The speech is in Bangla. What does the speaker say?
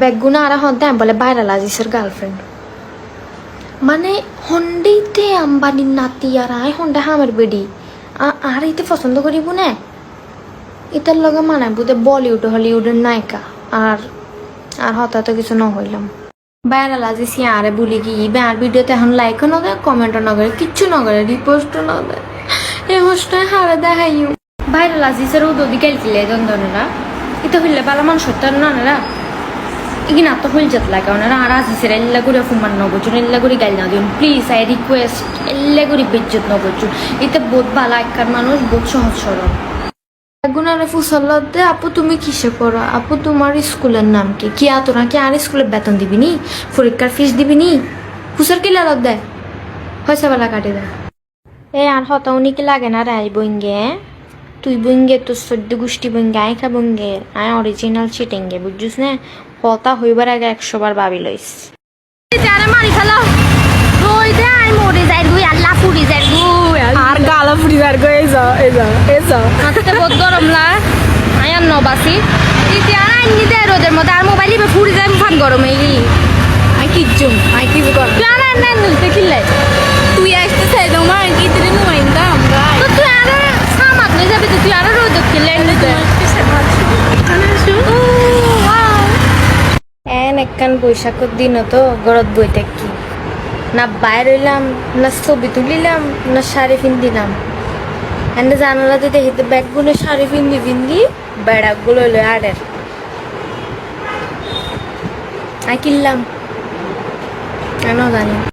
ব্যাগগুলো আর হন্তে বলে বাইরে লাজিসের গার্লফ্রেন্ড মানে হন্ডেইতে আম্বানির নাতি আর আয় হন্ডে হামের বেডি। আর ইতে পছন্দ করিব না? ইতার লগে মানায় বুঝে বলিউড, হলিউডের নায়িকা। আর আর হঠাৎ কিছু ন হইলাম বাইরে লাজিসি আরে বলি কি আর ভিডিওতে এখন লাইকও ন দেয় কমেন্টও ন করে কিচ্ছু ন করে রিপোস্টও ন দেয় এই হোস্টায় হারে দেখাইও। বাইরে লাজিসের উদদি গেলছিলে দন্দনেরা? ইতো হইলে বালা মানুষ হত্যার না নেরা ওনারা আর আজিসের এল্লা করে ফুমান নবচুন এল্লা করে গাইল না দিন প্লিজ আই রিকোয়েস্ট এল্লা করে বেজ্জত নবচুন এতে বোধ বালা একখান মানুষ বোধ সহজ সরল। গুনারে ফুসল্লাতে আপু তুমি কিসে পড়ো? আপু তোমার স্কুলের নাম কি? কি আতো নাকি আর স্কুলের বেতন দিবি নি পরীক্ষার ফিস দিবি নি ফুসর কি লালত দেয় পয়সা বেলা কাটে দেয় এ আর হতা উনি কি লাগে না রাই বইঙ্গে তুই বইঙ্গে তোর সদ্য গোষ্ঠী বইঙ্গে আই খা বইঙ্গে আই অরিজিনাল চিটেঙ্গে বুঝছিস না? হতা হইবার আগে একশো বার ভাবি লইস। মারি ফেলো। ওই দে আই মরে যাই গুই আল্লাহ পুরি যাই গুই আর গালা ফুটি বার করে এই যাও এই যাও এই যাও। হাতে বহুত গরম লা। আই আর নবাসি। ইতি আর আইনি দে রোদের মধ্যে আর মোবাইল ইবে পুরি যাই ফান গরম এই। আই কিচ্ছু আই কিছু কর। তুই আর আইন নাই নিতে কিল্লে এন একখান বৈশাখের দিন তো গরত বই থাকি। না বাইর হইলাম, না ছবি তুলিলাম, না শাড়ি পিন্দিলাম এনে জানালাতে দেখিতে ব্যাগগুলো শাড়ি পিন্দি পিন্দি বেড়াকগুলো হইল আই কিনলাম কেন জানি